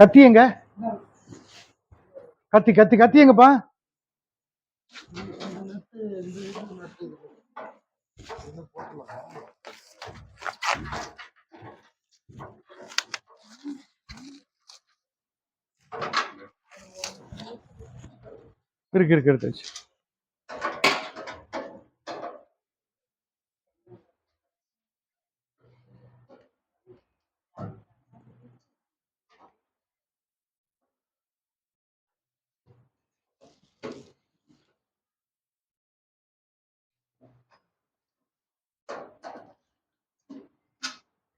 கத்தி எங்க? கத்தி கத்தி கத்தி எங்கப்பா? இருக்கு இருக்கு எடுத்தாச்சு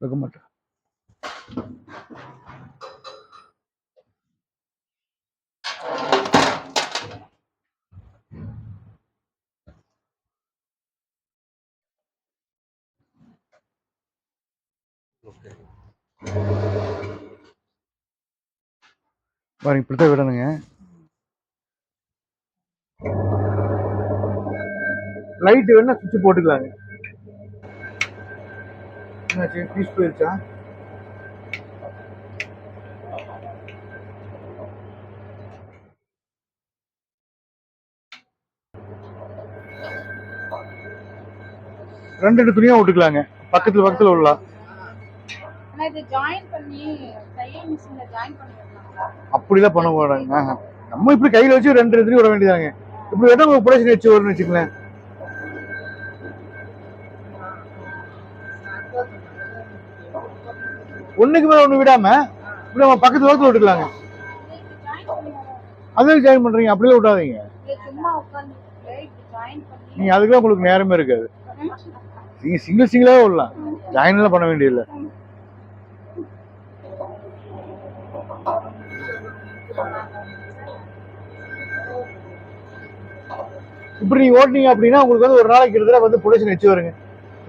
வைக்க மாட்டேன். பாருங்க இப்படித்தான் விடணுங்க. லைட் வேணா சுவிட்ச் போட்டுக்கலாங்க. என்னாச்சு பீஸ் போயிருச்சா ரெண்டு ரெண்டு துணியா விட்டுக்கலாங்க பக்கத்துல பக்கத்துல விடலாம் இது ஜாயின் பண்ணி போறாங்க. நம்ம இப்படி கையில வச்சு ரெண்டு ரெண்டு விட வேண்டியதாங்க இப்படி ஒரு புடச்சு வச்சு வரும்னு வச்சுக்கலேன் ஒண்ணுக்கு மேல ஒண்ணு விடாம இப்படி நம்ம பக்கத்து பக்கத்துல விட்டுக்கலாங்க. இது ஜாயின் அதுல ஜாயின் பண்றீங்க அப்படியே விடாதீங்க. நீங்க அதுக்கெல்லாம் உங்களுக்கு நேரமே இருக்காது. நீங்க சிங்கிள் சிங்கிளாவே விடலாம். ஜாயின் எல்லாம் பண்ண வேண்டியதில்லை. இப்படி நீங்க ஓட்டினீங்க அப்படின்னா உங்களுக்கு வந்து ஒரு நாளைக்கு இருக்கிற வந்து புடச்சு வச்சு வருங்க.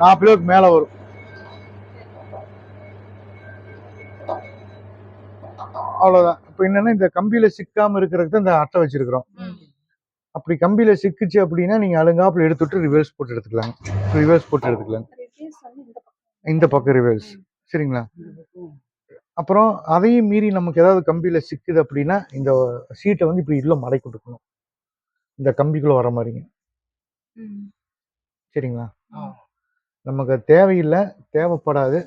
நாற்பது கிலோக்கு மேலே வரும். அவ்வளவுதான். இப்போ என்னன்னா இந்த கம்பியில சிக்காம இருக்கிறதுக்கு தான் இந்த அட்டை வச்சிருக்கிறோம். அப்படி கம்பியில சிக்குச்சு அப்படின்னா நீங்க அழுங்காப்புல எடுத்துட்டு ரிவர்ஸ் போட்டு எடுத்துக்கலாம் ரிவர்ஸ் போட்டு எடுத்துக்கலாம் இந்த பக்கம் ரிவர்ஸ் சரிங்களா? அப்புறம் அதையும் மீறி நமக்கு ஏதாவது கம்பியில சிக்குது அப்படின்னா இந்த சீட்டை வந்து இப்படி உள்ள மடக்கி விட்டுக்கணும். இந்த கம்பிக்குள்ள வர மாதிரிங்க. சரிங்களா. நமக்கு தேவையில்லை தேவைப்படாது.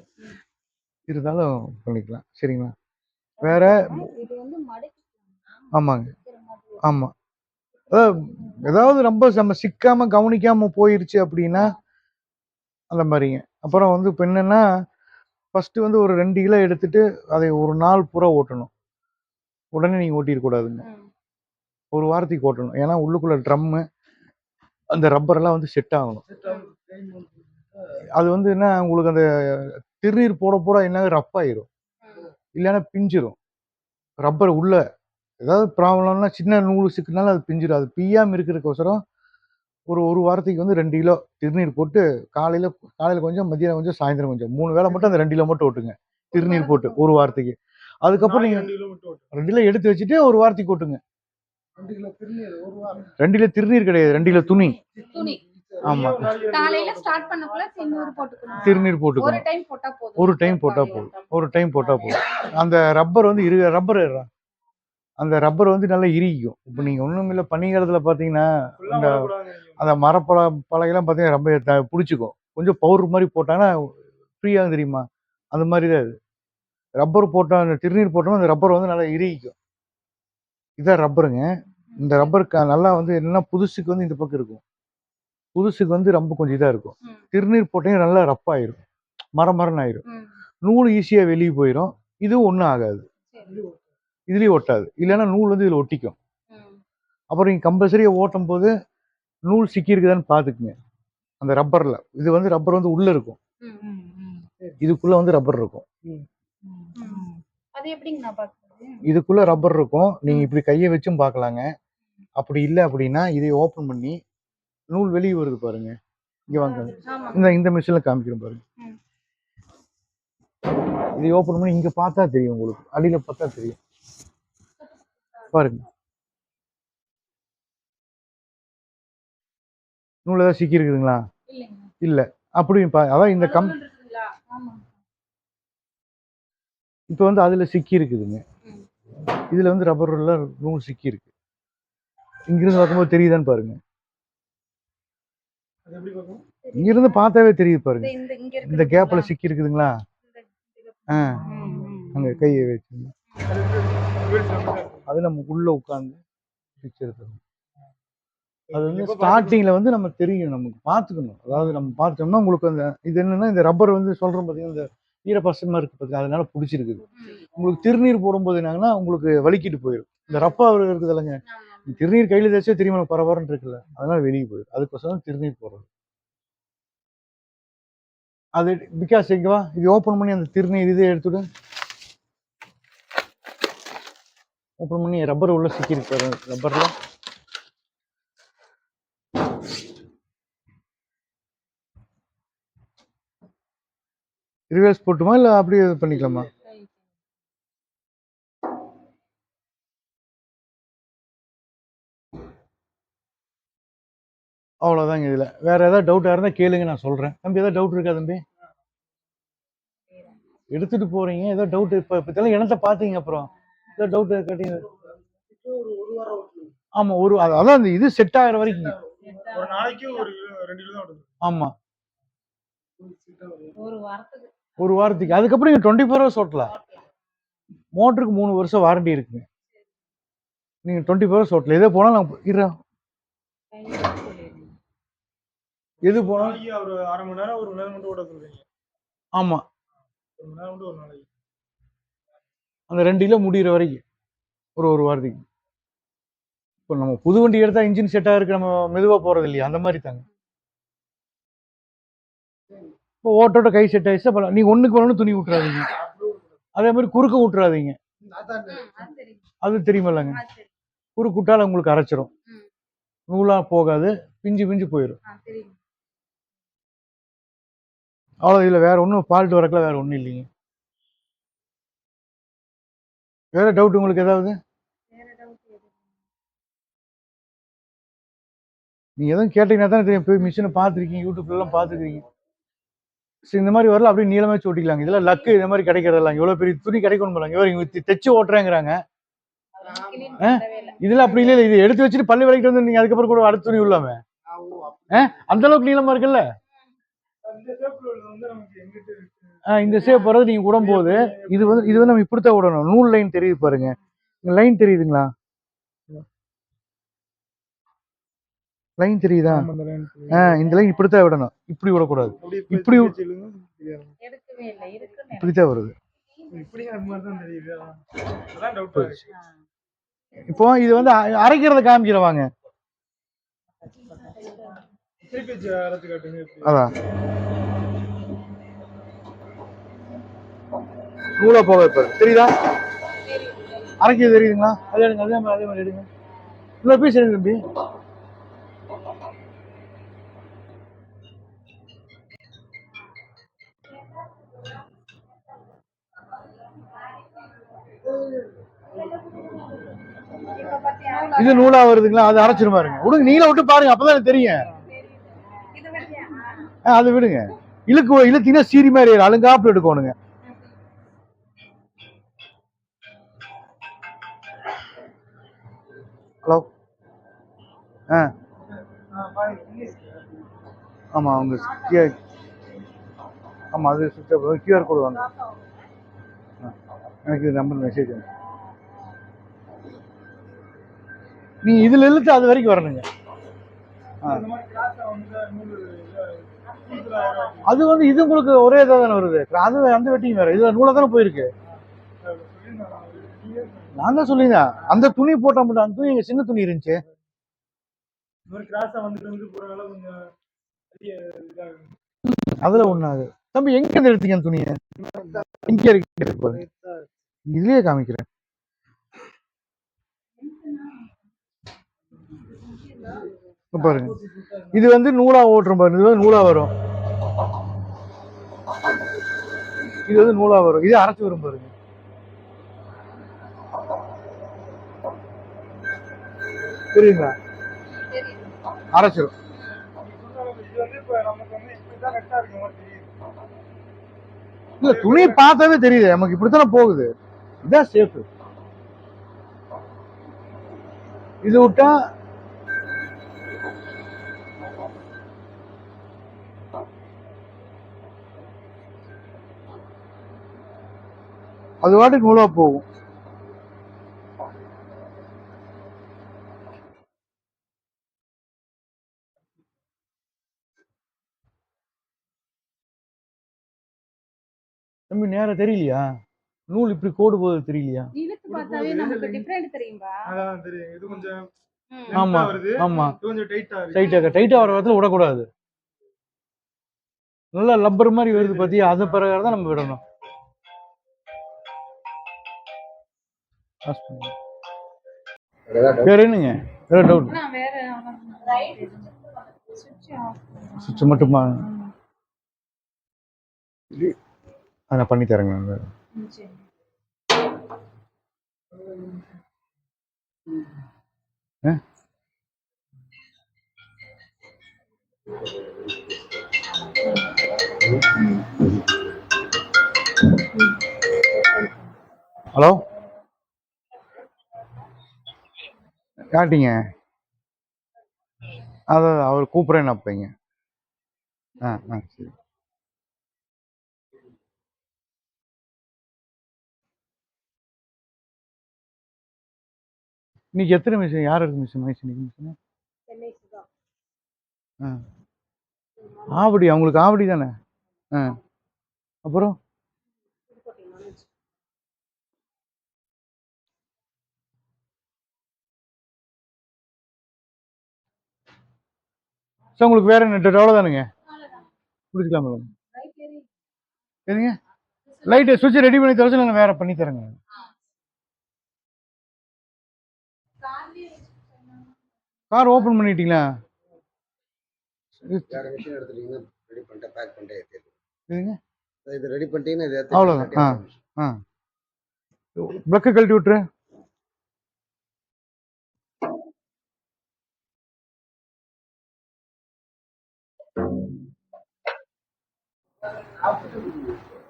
இருந்தாலும் பண்ணிக்கலாம். சரிங்களா? வேற இது வந்து மடக்கி ஆமாங்க. ஆமா. அதாவது ஏதாவது ரொம்ப நம்ம சிக்காம கவனிக்காம போயிருச்சு அப்படின்னா அந்த மாதிரிங்க. அப்புறம் வந்து இப்போ என்னன்னா ஃபர்ஸ்ட் வந்து ஒரு ரெண்டு கிலோ எடுத்துட்டு அதை ஒரு நாள் பூரா ஓட்டணும். உடனே நீங்க ஓட்டிடக்கூடாதுங்க. ஒரு வாரத்துக்கு ஓட்டணும். ஏன்னா உள்ளுக்குள்ள ட்ரம்மு அந்த ரப்பர் எல்லாம் வந்து செட் ஆகணும். அது வந்து என்ன உங்களுக்கு அந்த திருநீர் போட போட என்ன ரஃப் ஆயிரும். இல்லைன்னா பிஞ்சிரும். ரப்பர் உள்ள ஏதாவது ப்ராப்ளம்னா சின்ன நூல் சிக்கினாலும் அது பிஞ்சிரும். அது பிய்யாம இருக்கிறதுக்கோசரம் ஒரு ஒரு வாரத்துக்கு வந்து ரெண்டு கிலோ திருநீர் போட்டு காலையில காலையில கொஞ்சம் மதியானம் கொஞ்சம் சாயந்தரம் கொஞ்சம். மூணு வேளை மட்டும் அந்த ரெண்டு கிலோ மட்டும் ஓட்டுங்க. திருநீர் போட்டு ஒரு வாரத்துக்கு. அதுக்கப்புறம் நீங்க ரெண்டு கிலோ எடுத்து வச்சுட்டு ஒரு வாரத்துக்கு ஓட்டுங்க. ரெண்டு கிலோ திருநீர் கிடையாது. ரெண்டு கிலோ துணி. துணி. ஆமா. காலையில ஸ்டார்ட் பண்ணக்குள்ள திருநூறு போட்டுக்கணும். திருநீர் ஒரு போட்டுக்கணும் டைம் போட்டா போதும். ஒரு டைம் போட்டா போதும். ஒரு டைம் போட்டா போதும். அந்த ரப்பர் வந்து இரு ரப்பர் அந்த ரப்பர் வந்து நல்லா இறுகிக்கும். இப்போ நீங்க ஒண்ணும் இல்ல பனிக்காலத்துல பாத்தீங்கன்னா இந்த அந்த மரப்பழ பலகைலாம் பார்த்தீங்கன்னா ரொம்ப பிடிச்சிக்கும். கொஞ்சம் பவுடர் மாதிரி போட்டாங்கன்னா ஃப்ரீயாக தெரியுமா? அந்த மாதிரி தான் இது. ரப்பர் போட்டோம் அந்த திருநீர் போட்டோம்னா அந்த ரப்பர் வந்து நல்லா இறுகிக்கும். இதான் ரப்பருங்க இந்த ரப்பர் நல்லா வந்து என்னன்னா புதுசுக்கு வந்து இந்த பக்கம் இருக்கும். புதுசுக்கு வந்து ரொம்ப கொஞ்சம் இதாக இருக்கும். திருநீர் போட்டீங்கன்னா நல்லா ரஃப் ஆயிரும். மரம் மரம் ஆயிரும். நூல் ஈஸியாக வெளியே போயிடும் இதுவும் ஒன்றும் ஆகாது. இதுலேயும் ஒட்டாது. இல்லைன்னா நூல் வந்து இதில் ஒட்டிக்கும். அப்புறம் நீங்கள் கம்பல்சரியாக ஓட்டும் போது நூல் சிக்கி இருக்குதான்னு பார்த்துக்குங்க அந்த ரப்பரில். இது வந்து ரப்பர் வந்து உள்ளே இருக்கும். இதுக்குள்ளே வந்து ரப்பர் இருக்கும். இதுக்குள்ளே ரப்பர் இருக்கும். நீங்கள் இப்படி கையை வச்சும் பார்க்கலாங்க அப்படி இல்லை அப்படின்னா இதை ஓப்பன் பண்ணி நூல் வெளியே வருது பாருங்க. இங்கே வாங்க. இந்த இந்த மிஷினில் காமிக்கிறேன் பாருங்க. இதை ஓப்பன் பண்ணி இங்கே பார்த்தா தெரியும் உங்களுக்கு. அடியில் பார்த்தா தெரியும். பாருங்க. நூல் ஏதாவது சிக்கி இருக்குதுங்களா இல்லை. அப்படி பா அதான் இந்த கம் இப்போ வந்து அதில் சிக்கி இருக்குதுங்க. இதுல வந்து ரப்பர் எல்லாம் நூல் சிக்கி இருக்கு இங்கிருந்து பார்க்கும்போது தெரியுதான்னு பாருங்க. பார்க்கணும்? இங்கிருந்து பார்த்தாவே தெரியுது பாருங்க. இந்த இங்க இந்த கேப்ல சிக்கி இருக்குதுங்களா. அங்க கையை வச்சு அது நம்ம உள்ள உட்காந்து பிக்சர் அது வந்து ஸ்டார்டிங்ல வந்து நம்ம தெரியும் நமக்கு பார்த்துக்கணும். அதாவது நம்ம பார்த்தோம்னா உங்களுக்கு அந்த இது என்னன்னா இந்த ரப்பர் வந்து சொல்றோம் பார்த்தீங்கன்னா இந்த ஈரப்பசமா இருக்கு பார்த்தீங்க அதனால பிடிச்சிருக்குது. உங்களுக்கு திருநீர் போடும்போது என்னங்கன்னா உங்களுக்கு வலிக்கிட்டு போயிடும் இந்த ரப்பா இருக்குது இல்லைங்க. திருநீர் கையில் தேய்ச்சா திருமணம் நமக்கு பரபரன்னு இருக்குல்ல? அதனால வெளியே போயிடும் அதுக்கோசரம் திருநீர் போடுறது. அது பிகாஸ் எங்கவா இது ஓப்பன் பண்ணி அந்த திருநீர் இதை எடுத்துட்டு ஓப்பன் பண்ணி ரப்பர் உள்ள சிக்கிருக்கு ரப்பர்ல ரிவர்ஸ் போட்டுமா இல்லை அப்படியே இது பண்ணிக்கலாமா? அவ்வளோதாங்க இதில். வேற ஏதாவது டவுட்டாக இருந்தால் கேளுங்க நான் சொல்கிறேன் தம்பி ஏதாவது டவுட் இருக்கா தம்பி? எடுத்துட்டு போறீங்க. ஏதோ டவுட் இப்போ இப்போ இதெல்லாம் இனத்தை பார்த்தீங்க அப்புறம்? ஏதோ டவுட் கேட்டீங்க. ஆமாம் ஒரு அது- அதான் அந்த இது செட் ஆகிற வரைக்கும் ஒரு நாளைக்கு ஒரு கிலோ ரெண்டு கிலோ தான் ஆமாம் ஒரு வாரத்துக்கு. ஒரு வாரத்துக்கு. அதுக்கப்புறம் நீங்கள் டுவெண்ட்டி ஃபோர் ஹவர்ஸ் ஓட்டலாம் மோட்டருக்கு மூணு வருஷம் வாரண்டி இருக்குங்க. நீங்கள் டுவெண்ட்டி ஃபோர் ஹவர்ஸ் ஓட்டலாம் எதே போனாலும் நான் இருறேன் கையில சொல்லிடுங்க. எது நாளைக்கு ஒரு அரை மணி நேரம் ஒரு மணி நேரம் மட்டும் ஓட சொல்றீங்க. ஆமாம் ஒரு மணி நேரம் மட்டும் ஒரு நாளைக்கு. அந்த ரெண்டு கிலோ முடிகிற வரைக்கும் ஒரு ஒரு வாரத்துக்கு. இப்போ நம்ம புது வண்டி எடுத்தா இன்ஜின் செட்டாக இருக்கு நம்ம மெதுவாக போகிறது இல்லையா? அந்த மாதிரி தாங்க. இப்போ ஓட்டோட கை செட் ஆயிடுச்சு அப்போ நீ ஒன்றுக்கு ஒன்று துணி விட்றாதீங்க அதே மாதிரி குறுக்க ம், அது தெரியும். அது தெரியுமில்லங்க. குறுக்கு விட்டால் உங்களுக்கு அரைச்சிரும். நூலாக போகாது பிஞ்சு பிஞ்சு போயிடும் ஆ, தெரியும். அவ்வளோ இதில் வேற ஒன்றும் ஃபால்ட் வரக்கல வேற ஒன்றும் இல்லைங்க. வேற டவுட் உங்களுக்கு ஏதாவது? doubt எதுவும் கேட்டீங்கன்னா தான் தெரியும். போய் மிஷினை பார்த்துருக்கீங்க யூடியூப்லலாம் பார்த்துருக்கீங்க. சரி இந்த மாதிரி வரல அப்படியே நீளமே வச்சு ஓட்டிக்கலாங்க. இதெல்லாம் லக்கு இந்த மாதிரி கிடைக்கிறதெல்லாம் இவ்வளோ பெரிய துணி கிடைக்கணும் போலாங்க. இவர் இவங்க தைச்சு ஓட்டுறேங்கிறாங்க. இல்ல. இதில் அப்படி இல்லை இது எடுத்து வச்சுட்டு பள்ளி வரைக்கும் வந்து நீங்கள் அதுக்கப்புறம் கூட அடுத்த துணி உள்ளாம அந்த அளவுக்கு நீளமா இருக்குல்ல? இந்த சேப் வர்றது நீங்கள் விடும்போது இது வந்து இது வந்து நம்ம இப்படித்தான் விடணும். நூல் லைன் தெரியுது பாருங்க. லைன் தெரியுதுங்களா? லைன் தெரியுதா. ஆ இந்த லைன் இப்படித்தான் விடணும். இப்படி விடக்கூடாது. இப்படி- இப்படித்தான் வருது. இப்போ இது வந்து அ- அரைக்கிறத காமிக்கிறவாங்க. அதான். நூலா போக வைப்பாரு தெரியுதா? அரைக்கிறது தெரியுதுங்களா? அதே எடுங்க அதே மாதிரி அதே மாதிரி எடுங்க. இன்னொரு பீஸ் எடுங்க தம்பி? இது நூலா வருதுங்களா? அது அரைச்சிரும் பாருங்க. விடுங்க நீல விட்டு பாருங்க அப்பதான் எனக்கு தெரியும். அது விடுங்க. இழுக்கு இழுத்தீங்கன்னா சீரி மாதிரி. அழுங்காப்புல எடுக்கணுங்க. ஹலோ ஆ. ஆமாம் அவங்க கியூஆர் ஆமாம் அது சுவிட்ச் கியூஆர் கோடு வாங்க. ஆ, எனக்கு இது நம்பர் மெசேஜ் வந்து நீ இதில் இழுத்து அது வரைக்கும் வரணுங்க. ஆ. அது வந்து இது உங்களுக்கு ஒரே இதாக தானே வருது. அது அந்த வெட்டிங் வேறு. இது நூலை தானே போயிருக்கு. நான் தான் சொல்லியிருந்தேன். அந்த துணி போட்டா மட்டும் அந்த துணி எங்க சின்ன துணி இருந்துச்சு. அதுல ஒண்ணாது தம்பி எங்க இருந்து எடுத்தீங்க அந்த துணியை? இங்கே இருக்கு. இதுலயே காமிக்கிறேன். பாருங்க. இது வந்து நூலா ஓட்டுறோம் பாருங்க. இது வந்து நூலா வரும். இது வந்து நூலா வரும். இது அரைச்சு வரும் பாருங்க புரியுங்களா தெரியுது. அரைச்சிரும் இது வந்து இப்ப நமக்கு வந்து இப்படிதான் கரெக்டா இருக்க புரியுங்களா அரைச்சிடும் இல்ல துணி பார்த்தாவே தெரியுது. நமக்கு இப்படித்தானே போகுது. இதான் சேஃப் இது விட்டா அது வாட்டுக்கு நூலா போகும். தம்பி நேரம் தெரியலையா? நூல் இப்படி கோடு போகுது தெரியலையா? இழுத்து பார்த்தாவே நமக்கு டிஃபரெண்ட் தெரியும்பா? அதான் தெரியும். இது கொஞ்சம் ஆமா வருது. ஆமா. இது கொஞ்சம் டைட்டா இருக்கு. டைட்டாக டைட்டாக வர இடத்துல விடக்கூடாது. நல்லா லப்பர் மாதிரி வருது பார்த்தியா அது பிறகு தான் நம்ம விடணும். வேற என்னங்க? வேற டவுட் சுவிட்ச் மட்டுமா? அதை நான் பண்ணி தரேங்க நான். ஹலோ? காட்டிங்க அதை அவர் கூப்பிட்றேன்னு அப்பைங்க ஆ ஆ சரி. இன்னைக்கு எத்தனை மிஷின் யார் இருக்கு machine machine machine? Chennai Sudha. ஆ. ஆவடி அவங்களுக்கு ஆவடி தானே? ஆ. அப்புறம்? சார் உங்களுக்கு வேற நெட் அவ்வளோதானுங்க பிடிச்சிக்கலாம் எதுங்க? லைட்டு சுவிட்ச் ரெடி பண்ணி தர நான் வேற பண்ணி தரேங்க. கார் ஓப்பன் பண்ணிட்டீங்களா? வேற மிஷின் எடுத்துட்டீங்கன்னா ரெடி பண்ணிட்டு பேக் பண்ணிட்டு ஏற்றிடுங்க இது ரெடி பண்ணிட்டீங்கன்னா இது அவ்வளவுதான். ஆ. ஆ. ப்ளக்கை கழட்டி விட்டுரு.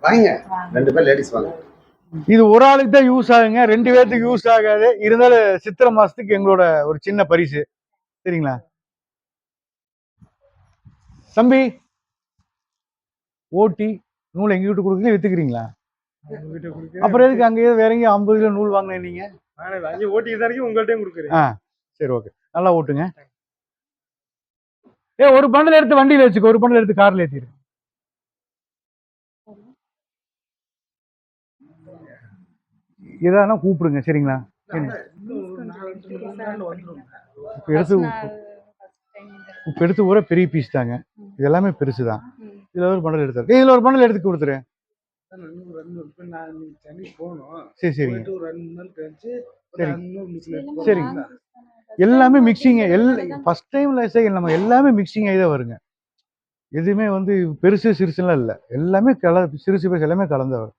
வாங்க. ரெண்டு பேர் லேடிஸ் வாங்க. இது ஒரு ஆளுக்கு தான் யூஸ் ஆகுங்க. ரெண்டு பேர்த்துக்கு யூஸ் ஆகாது. இருந்தாலும் சித்திரை மாசத்துக்கு எங்களோட ஒரு சின்ன பரிசு. சரிங்களா? தம்பி ஓட்டி நூல் எங்க வீட்டு கொடுக்குறீங்க? வித்துக்கிறீங்களா. அப்புறம் எதுக்கு அங்கேயே வேற எங்கேயும் ஐம்பது கிலோ நூல் வாங்கினேன் நீங்க? ஓட்டிட்டு தான் இருக்கேன் உங்கள்கிட்டயும் கொடுக்குறேன். ஆ சரி ஓகே. நல்லா ஓட்டுங்க. ஏ ஒரு பண்டல் எடுத்து வண்டியில வச்சுக்கோ. ஒரு பண்டல் எடுத்து கார்ல ஏத்திரு இதானா கூப்பிடுங்க சரிங்களா? இப்போ எடுத்து இப்போ எடுத்து ஊற பெரிய பீஸ் தாங்க. இது எல்லாமே பெருசு தான். இதுல ஒரு பண்டல் எடுத்து இதுல ஒரு பண்டல் எடுத்து போகணும். சரி சரிங்க. சரிங்க. First எல்லாமே time மிக்சிங் பார்த்து எல் ஃபர்ஸ்ட் டைம்ல நம்ம எல்லாமே மிக்சிங் ஆகி தான் வருங்க. எதுவுமே வந்து பெருசு சிறுசுலாம் இல்லை. எல்லாமே கல சிறுசு பெருசு எல்லாமே கலந்து வரும்.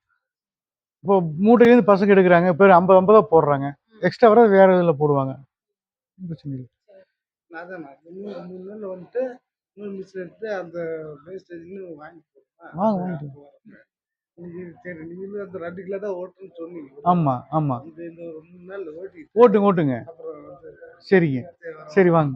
இப்போ மூட்டையிலேருந்து பசங்க எடுக்கிறாங்க இப்போ ஐம்பது ஐம்பதா போடுறாங்க. எக்ஸ்ட்ரா வர வேற இதில் போடுவாங்க. பிரச்சனை இல்லை. அதான் இன்னும் மூணு நாள் வந்துட்டு இன்னொரு மிஷின் எடுத்து அந்த வேஸ்டேஜ்னு வாங்கி. போடுவேன். வாங்க, வாங்கிட்டு சரி நீங்களும் அந்த ரெண்டு கிலோ தான் ஓட்டுன்னு சொன்னீங்க. ஆமாம் ஆமாம் இந்த ஒரு மூணு நாள் ஓட்டி ஓட்டுங்க ஓட்டுங்க. அப்புறம் சரிங்க. சரி வாங்க.